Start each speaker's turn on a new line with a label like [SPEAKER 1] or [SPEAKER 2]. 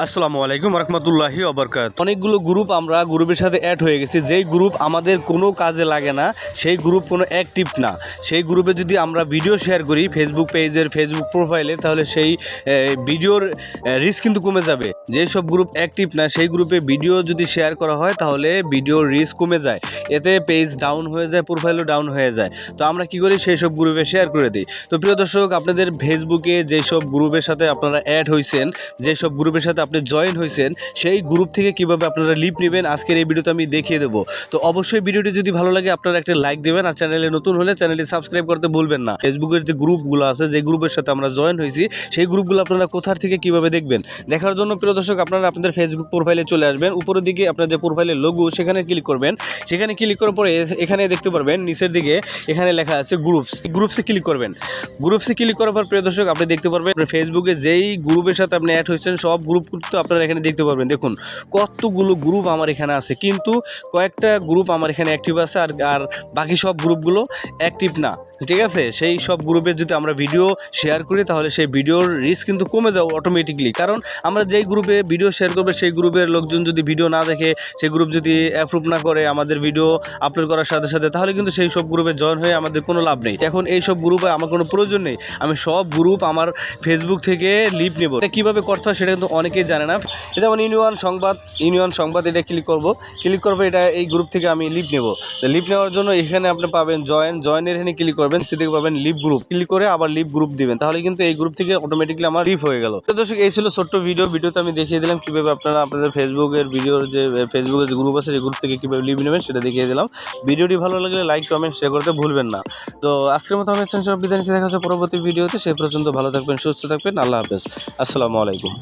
[SPEAKER 1] আসসালামু আলাইকুম রহমতুল্লাহি অবরকাত অনেকগুলো গ্রুপ আমরা গ্রুপের সাথে অ্যাড হয়ে গেছি। যেই গ্রুপ আমাদের কোনো কাজে লাগে না, সেই গ্রুপ কোনো অ্যাক্টিভ না। সেই গ্রুপে যদি আমরা ভিডিও শেয়ার করি ফেসবুক পেজের ফেসবুক প্রোফাইলে তাহলে সেই ভিডিওর রিস্ক কিন্তু কমে যাবে। যেই সব গ্রুপ অ্যাক্টিভ না, সেই গ্রুপে ভিডিও যদি শেয়ার করা হয়, তাহলে ভিডিওর রিস্ক কমে যায়। এতে পেজ ডাউন হয়ে যায় প্রোফাইলও ডাউন হয়ে যায়। তো আমরা কি করি, সেই সব গ্রুপে শেয়ার করে দিই। তো প্রিয় দর্শক, আপনাদের ফেসবুকে যেসব গ্রুপের সাথে আপনারা অ্যাড হয়েছেন যেসব গ্রুপের সাথে আপনি জয়েন হয়েছেন, সেই গ্রুপ থেকে কীভাবে আপনারা লিপ নেবেন, আজকের এই ভিডিওতে আমি দেখিয়ে দেবো। তো অবশ্যই ভিডিওটি যদি ভালো লাগে, আপনারা একটা লাইক দেবেন, আর চ্যানেলে নতুন হলে চ্যানেলটি সাবস্ক্রাইব করতে ভুলবেন না। ফেসবুকের যে গ্রুপগুলো আছে, যে গ্রুপের সাথে আমরা জয়েন হয়েছি, সেই গ্রুপগুলো আপনারা কোথার থেকে কীভাবে দেখবেন? দেখার জন্য, প্রিয় দর্শক, আপনারা আপনাদের ফেসবুক প্রোফাইলে চলে আসবেন। উপরের দিকে আপনার যে প্রোফাইলের লোগো সেখানে ক্লিক করবেন। সেখানে ক্লিক করার পরে এখানে দেখতে পারবেন, নিচের দিকে এখানে লেখা আছে গ্রুপস গ্রুপসে ক্লিক করবেন। গ্রুপসে ক্লিক করার পর, প্রিয় দর্শক, আপনি দেখতে পারবেন ফেসবুকে যেই গ্রুপের সাথে আপনি অ্যাড হয়েছেন, সব গ্রুপ কিন্তু আপনারা এখানে দেখতে পারবেন। দেখুন, কতগুলো গ্রুপ আমার এখানে আছে। কিন্তু কয়েকটা গ্রুপ আমার এখানে অ্যাক্টিভ আছে আর আর বাকি সব গ্রুপগুলো অ্যাক্টিভ না। ঠিক আছে? সেই সব গ্রুপে যদি আমরা ভিডিও শেয়ার করি, তাহলে সেই ভিডিওর রিস্ক কিন্তু কমে যাও অটোমেটিকলি কারণ আমরা যেই গ্রুপে ভিডিও শেয়ার করবে, সেই গ্রুপের লোকজন যদি ভিডিও না দেখে, সেই গ্রুপ যদি অ্যাপ্রুভ না করে আমাদের ভিডিও আপলোড করার সাথে সাথে, তাহলে কিন্তু সেই সব গ্রুপে জয়েন হয়ে আমাদের কোনো লাভ নেই। এখন এই সব গ্রুপে আমার কোনো প্রয়োজন নেই। আমি সব গ্রুপ আমার ফেসবুক থেকে লিভ নেব। এটা কীভাবে করতে হয় সেটা কিন্তু অনেকেই জানে না। যেমন ইউনিয়ন সংবাদ ইউনিয়ন সংবাদ এটা ক্লিক করব। ক্লিক করব এটা এই গ্রুপ থেকে আমি লিভ নেব। লিভ নেওয়ার জন্য এখানে আপনি পাবেন জয়েন জয়েনের এখানে ক্লিক করবেন। সেদিকে পাবেন লিভ গ্রুপ ক্লিক করে আবার লিভ গ্রুপ দিবেন। তাহলে কিন্তু এই গ্রুপ থেকে অটোমেটিকলি আমার লিভ হয়ে গেল। তো দর্শক, এই ছিল ছোট্ট ভিডিও ভিডিওতে আমি দেখিয়ে দিলাম কীভাবে আপনারা আপনাদের ফেসবুকের ভিডিওর যে ফেসবুকের যে গ্রুপ আছে সেই গ্রুপ থেকে কীভাবে লিভ নেবেন সেটা দেখিয়ে দিলাম। ভিডিওটি ভালো লাগলে লাইক কমেন্ট শেয়ার করতে ভুলবেন না। তো আজকের মতো আমি সব বিদায় দেখা হচ্ছে পরবর্তী ভিডিওতে সে পর্যন্ত ভালো থাকবেন, সুস্থ থাকবেন। আল্লাহ হাফেজ। আসসালামু আলাইকুম।